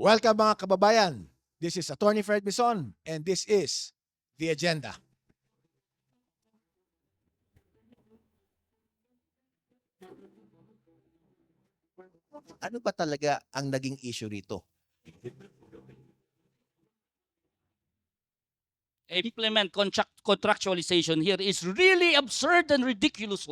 Welcome mga kababayan. This is Attorney Fred Bison and this is The Agenda. Ano ba talaga ang naging issue rito? implement contract contractualization here is really absurd and ridiculous.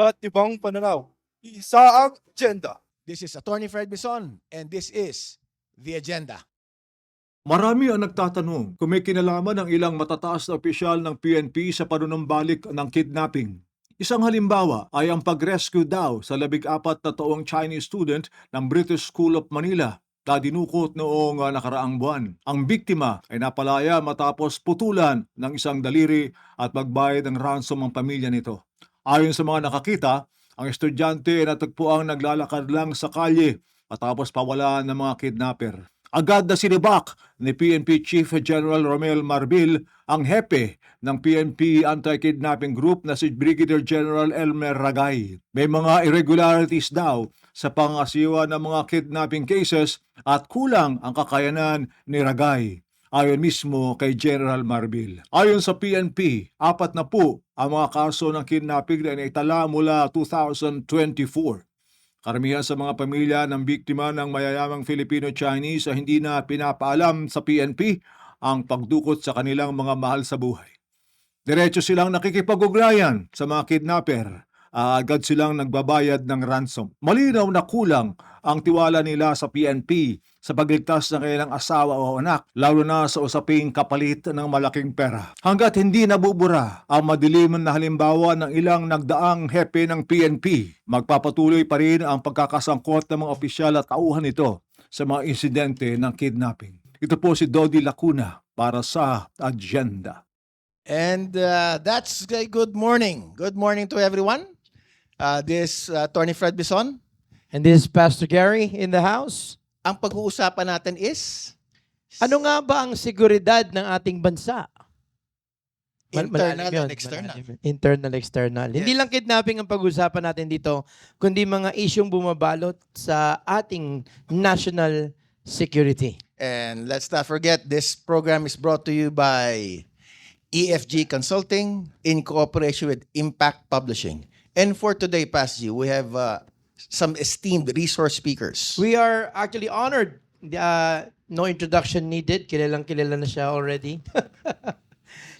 Ba't ibang pananaw? Isa ang agenda. This is Attorney Fred Bison and this is The Agenda. Marami ang nagtatanong kung may kinalaman ng ilang matataas na opisyal ng PNP sa panunumbalik ng kidnapping. Isang halimbawa ay ang pag-rescue daw sa labig apat na taong Chinese student ng British School of Manila na dinukot noong ah, nakaraang buwan. Ang biktima ay napalaya matapos putulan ng isang daliri at magbayad ng ransom ang pamilya nito. Ayon sa mga nakakita, ang estudyante ay natagpuang naglalakad lang sa kalye matapos pawalaan ng mga kidnapper. Agad na sinibak ni PNP Chief General Romel Marbil ang hepe ng PNP Anti-Kidnapping Group na si Brigadier General Elmer Ragay. May mga irregularities daw sa pangasiwa ng mga kidnapping cases at kulang ang kakayanan ni Ragay. Ayon mismo kay General Marbil. Ayon sa PNP, apat na po ang mga kaso ng kidnapping na inaitala mula 2024. Karamihan sa mga pamilya ng biktima ng mayayamang Filipino-Chinese ay hindi na pinapaalam sa PNP ang pagdukot sa kanilang mga mahal sa buhay. Diretso silang nakikipag-ugnayan sa mga kidnapper. Agad silang nagbabayad ng ransom. Malinaw na kulang ang tiwala nila sa PNP sa pagligtas ng kanilang asawa o anak, lalo na sa usaping kapalit ng malaking pera. Hanggat hindi nabubura ang madilim na halimbawa ng ilang nagdaang hepe ng PNP, magpapatuloy pa rin ang pagkakasangkot ng mga opisyal at tauhan nito sa mga insidente ng kidnapping. Ito po si Dodi Lacuna para sa Agenda. And uh, that's uh, good morning. Good morning to everyone. Uh, this uh, Attorney Fred Bison. And this is Pastor Gary in the house. Ang pag-uusapan natin is Ano nga ba ang seguridad ng ating bansa? Mal- internal yun, and external. malalim yun. Internal, external. Hindi Yes. lang kidnapping ang pag-usapan natin dito, kundi mga isyong bumabalot sa ating national security. And let's not forget, this program is brought to you by EFG Consulting in cooperation with Impact Publishing. And for today, Pastor G, we have uh, some esteemed resource speakers. We are actually honored. Uh, no introduction needed. Kilalang kilala na siya already.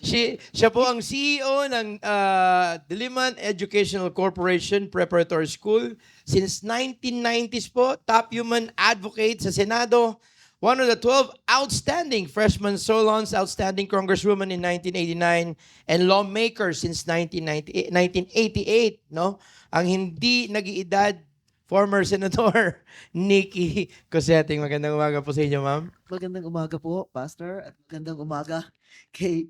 She, siya po ang CEO ng uh, Diliman Educational Corporation Preparatory School. Since 1990s po, top human advocate sa Senado. One of the 12 outstanding freshman Solons, outstanding congresswoman in 1989, and lawmaker since 1990, 1988. No? Ang hindi nag-iedad, former Senator Nikki Coseting. Magandang umaga po sa inyo, ma'am. Magandang umaga po, Pastor, at magandang umaga kay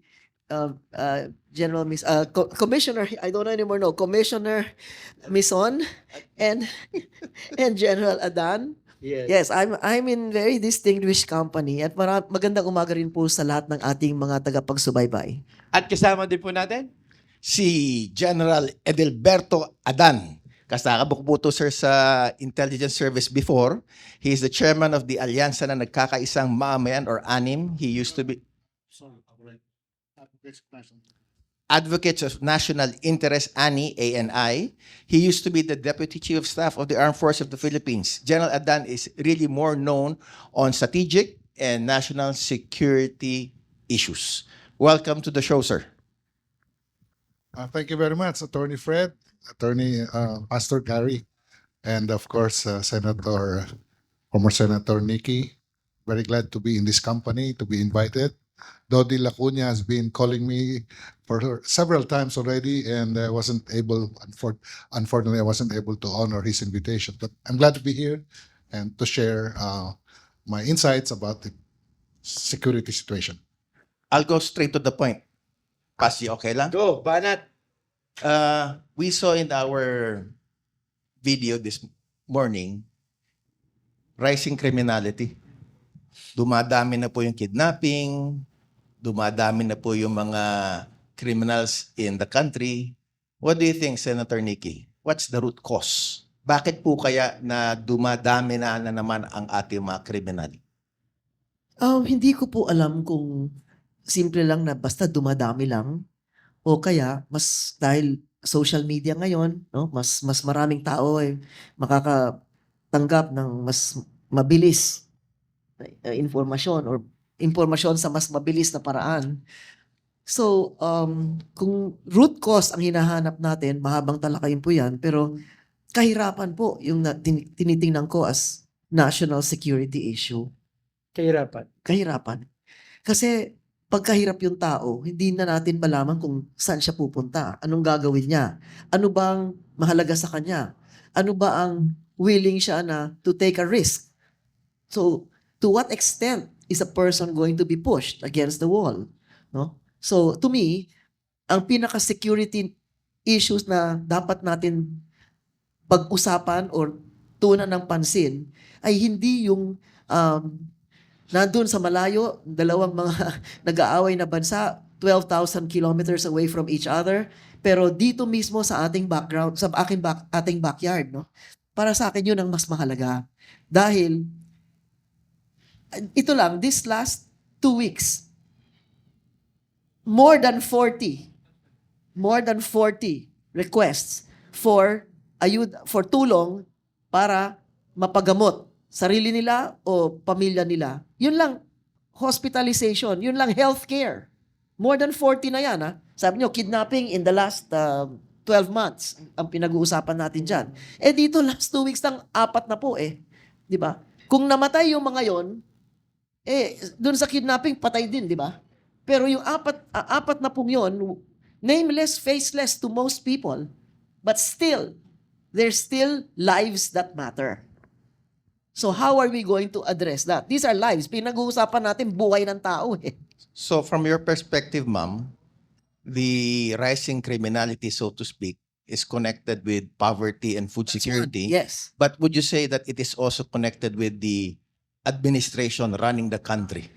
uh, uh, General Miss uh, Co- Commissioner, I don't know anymore, no, Commissioner Mison and and General Adan. Yes, I'm I'm in very distinguished company at mara- magandang umaga rin po sa lahat ng ating mga tagapagsubaybay. At kasama din po natin, si General Edelberto Adan. Kasakabok po to sir sa intelligence service before. He is the chairman of the alyansa na nagkakaisang maamayan or ANIM. He used to be Advocates of National Interest, ANI, ANI. He used to be the Deputy Chief of Staff of the Armed Forces of the Philippines. General Adan is really more known on strategic and national security issues. Welcome to the show, sir. Uh, thank you very much, Attorney Fred, Attorney uh, Pastor Gary, and of course, uh, Senator, former Senator Nikki. Very glad to be in this company, to be invited. Dodi Lacuna has been calling me for several times already, and I wasn't able, unfortunately, I wasn't able to honor his invitation. But I'm glad to be here and to share uh, my insights about the security situation. I'll go straight to the point. Pasi, okay lang? Go, banat. Uh, we saw in our video this morning rising criminality. Dumadami na po yung kidnapping, dumadami na po yung mga criminals in the country. What do you think, Senator Nikki? What's the root cause? Bakit po kaya na dumadami na, na naman ang ating mga kriminal? Um, hindi ko po alam kung simple lang na basta dumadami lang o kaya mas dahil social media ngayon, no, mas mas maraming tao ay makakatanggap ng mas mabilis na informasyon or informasyon sa mas mabilis na paraan. So, um, kung root cause ang hinahanap natin, mahabang talakayin po yan, pero kahirapan po yung na, tin- tinitingnan ko as national security issue Kahirapan. kahirapan. Kasi pagkahirap yung tao, hindi na natin malaman kung saan siya pupunta, anong gagawin niya, ano bang mahalaga sa kanya, ano ba ang willing siya na to take a risk. So, to what extent is a person going to be pushed against the wall? No? So, to me, ang pinaka-security issues na dapat natin pag-usapan or tunan ng pansin ay hindi yung um, nandun sa malayo, dalawang mga nag-aaway na bansa, 12,000 kilometers away from each other, pero dito mismo sa ating background, sa aking back, ating backyard, no? Para sa akin yun ang mas mahalaga. Dahil, ito lang, this last two weeks, more than 40, more than 40 requests for ayud for tulong para mapagamot sarili nila o pamilya nila. Yun lang, hospitalization, yun lang healthcare. More than 40 na yan, ha? Sabi nyo, kidnapping in the last uh, 12 months ang pinag-uusapan natin dyan. Eh dito, last two weeks lang, apat na po eh. Di ba? Kung namatay yung mga yon, eh, dun sa kidnapping, patay din, di ba? Pero yung apat, ah, apat na pong yun, nameless, faceless to most people, but still, there's still lives that matter. So how are we going to address that? These are lives. Pinag-uusapan natin buhay ng tao eh. So from your perspective, ma'am, the rising criminality, so to speak, is connected with poverty and food security. Yes. But would you say that it is also connected with the administration running the country?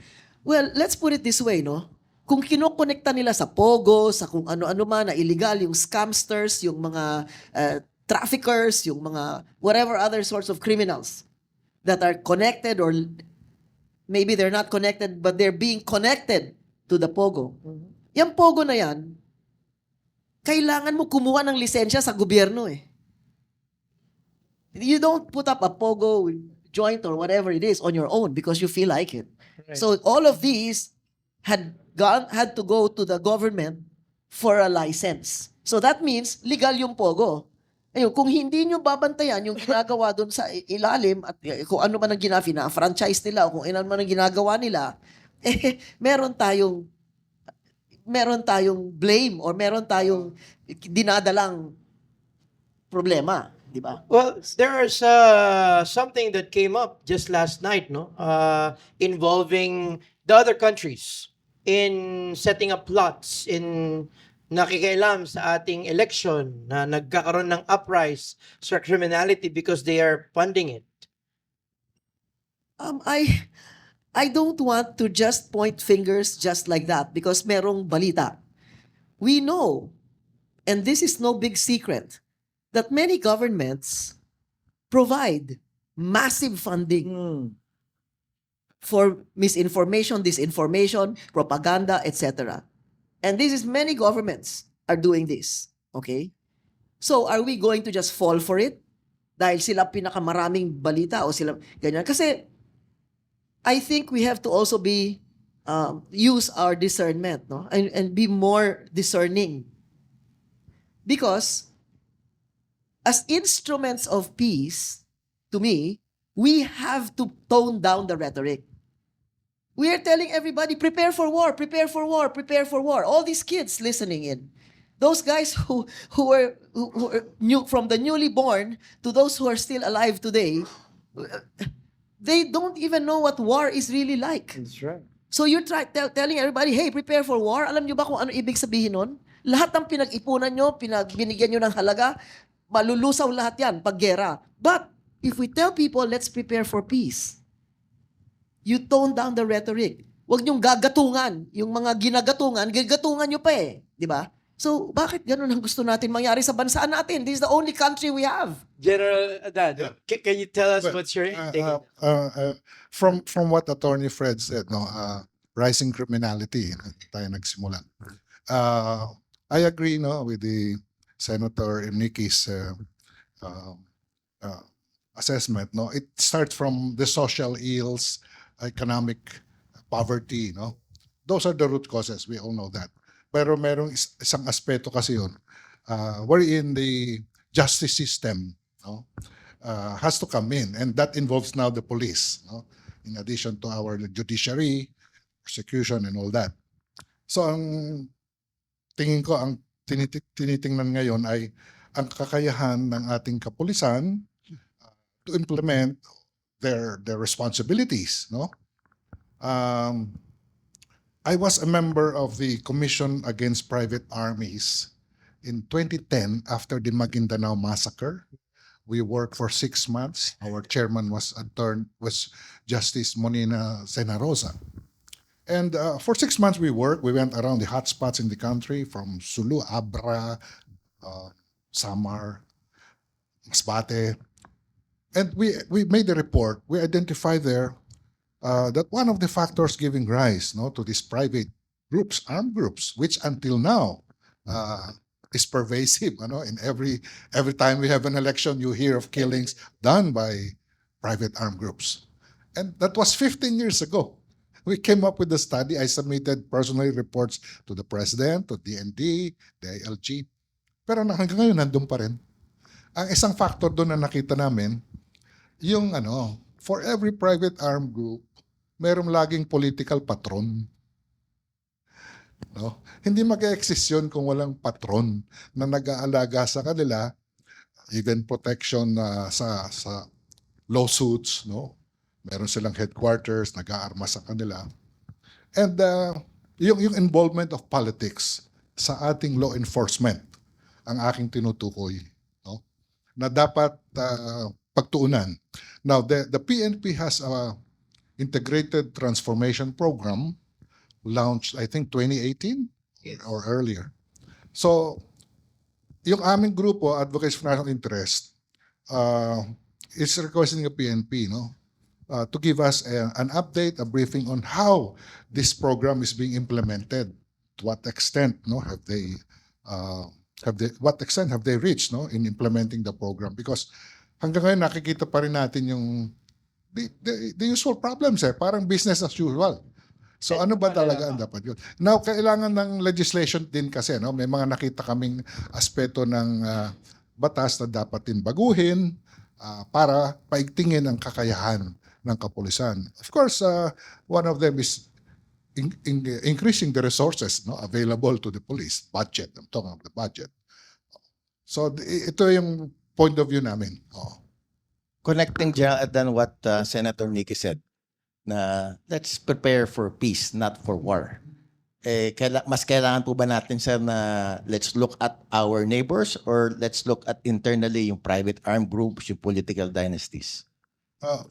Well, let's put it this way, no? Kung kinokonekta nila sa Pogo, sa kung ano-ano man na illegal, yung scamsters, yung mga uh, traffickers, yung mga whatever other sorts of criminals that are connected or maybe they're not connected but they're being connected to the Pogo. Yung Pogo na yan, kailangan mo kumuha ng lisensya sa gobyerno eh. You don't put up a Pogo joint or whatever it is on your own because you feel like it. So all of these had gone had to go to the government for a license. So that means legal yung Pogo. Ayun, kung hindi nyo babantayan yung ginagawa doon sa ilalim at eh, kung ano man ang ginafina, franchise nila o kung ano man ang ginagawa nila, eh, meron tayong meron tayong blame or meron tayong dinadalang problema, di ba? Well, there's uh, something that came up just last night, no? Uh, involving the other countries in setting up plots in nakikialam sa ating election na nagkakaroon ng uprise sa criminality because they are funding it. Um, I I don't want to just point fingers just like that because merong balita. We know, and this is no big secret, that many governments provide massive funding for misinformation, disinformation, propaganda, etc. And this is many governments are doing this. Okay? So are we going to just fall for it? Dahil sila pinakamaraming balita o sila ganyan. Kasi I think we have to also be um, use our discernment no and, and be more discerning because as instruments of peace to me we have to tone down the rhetoric we are telling everybody prepare for war prepare for war prepare for war all these kids listening in those guys who who were who, who are new from the newly born to those who are still alive today they don't even know what war is really like. That's right. So you're try, tell, telling everybody, hey, prepare for war. Alam nyo ba kung ano ibig sabihin nun? Lahat ng pinag-ipunan nyo, pinag, binigyan nyo ng halaga, malulusaw lahat yan pag gera. But if we tell people, let's prepare for peace, you tone down the rhetoric. Huwag nyong gagatungan. Yung mga ginagatungan, gagatungan nyo pa eh. Di ba? So, bakit ganun ang gusto natin mangyari sa bansa natin? This is the only country we have. General Adan, Yeah. ca- can you tell us Well, what's your Uh, take? uh, uh, uh, from from what Attorney Fred said, no, uh, rising criminality, tayo nagsimula. Uh, I agree, no, with the Senator Niki's uh, uh, uh, assessment. No, it starts from the social ills, economic poverty. No, those are the root causes. We all know that. Pero merong is- isang aspeto kasi yun, uh, wherein the justice system, no, uh, has to come in, and that involves now the police, no? in addition to our judiciary, prosecution, and all that. So ang tingin ko, ang tinitik, tinitingnan ngayon ay ang kakayahan ng ating kapulisan uh, to implement their their responsibilities, no? Um, I was a member of the Commission Against Private Armies in 2010 after the Maguindanao massacre. We worked for six months. Our chairman was attorney was Justice Monina Senarosa. And uh, for six months we worked. We went around the hotspots in the country from Sulu, Abra, uh, Samar, Masbate. And we, we made a report. We identified there uh, that one of the factors giving rise no, to these private groups, armed groups, which until now uh, is pervasive. Ano? In every every time we have an election, you hear of killings done by private armed groups. And that was 15 years ago. We came up with the study. I submitted personally reports to the president, to DND, the ILG. Pero hanggang ngayon, nandun pa rin. Ang isang factor doon na nakita namin, yung ano, for every private armed group, merong laging political patron. No? Hindi mag-exist yun kung walang patron na nag-aalaga sa kanila, even protection uh, sa sa lawsuits, no? Meron silang headquarters, nag-aarma sa kanila. And uh, yung, yung involvement of politics sa ating law enforcement ang aking tinutukoy, no? Na dapat uh, pagtuunan. Now, the, the PNP has a integrated transformation program launched, I think, 2018 or earlier. So, yung aming grupo, Advocates for National Interest, uh, is requesting the PNP, no? Uh, to give us a- an update, a briefing on how this program is being implemented. To what extent, no, have they, uh, have they, what extent have they reached, no, in implementing the program? Because hanggang ngayon nakikita pa rin natin yung the, the, the usual problems eh, parang business as usual. So ano ba talaga ang dapat yun? Now, kailangan ng legislation din kasi, no? may mga nakita kaming aspeto ng ah, batas na dapat din baguhin ah, para paigtingin ang kakayahan ng kapulisan. Of course, uh, one of them is in, in- increasing the resources no, available to the police, budget. I'm talking of the budget. So ito yung point of view namin. Oo. Connecting General Adan what uh, Senator Nicky said, na let's prepare for peace, not for war. Eh, kaila- mas kailangan po ba natin, sir, na let's look at our neighbors or let's look at internally yung private armed groups, yung political dynasties? Ah,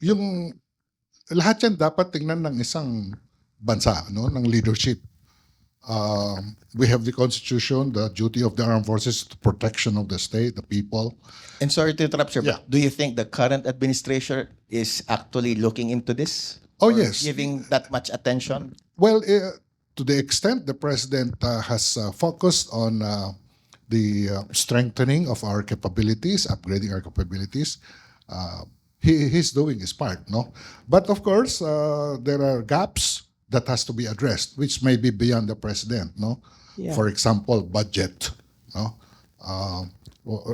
yung lahat yan dapat tingnan ng isang bansa, no, ng leadership. Um, we have the constitution, the duty of the armed forces, the protection of the state, the people. And sorry to interrupt, sir, Yeah. but do you think the current administration is actually looking into this? Oh, Or yes. Giving that much attention? Well, eh, to the extent the president uh, has uh, focused on uh, the uh, strengthening of our capabilities, upgrading our capabilities, uh, he, he's doing his part, no? But of course, uh, there are gaps that has to be addressed, which may be beyond the president, no? Yeah. For example, budget, no? Uh,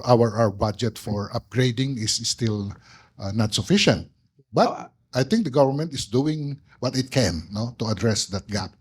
our, our budget for upgrading is still uh, not sufficient. But I think the government is doing what it can, no, to address that gap.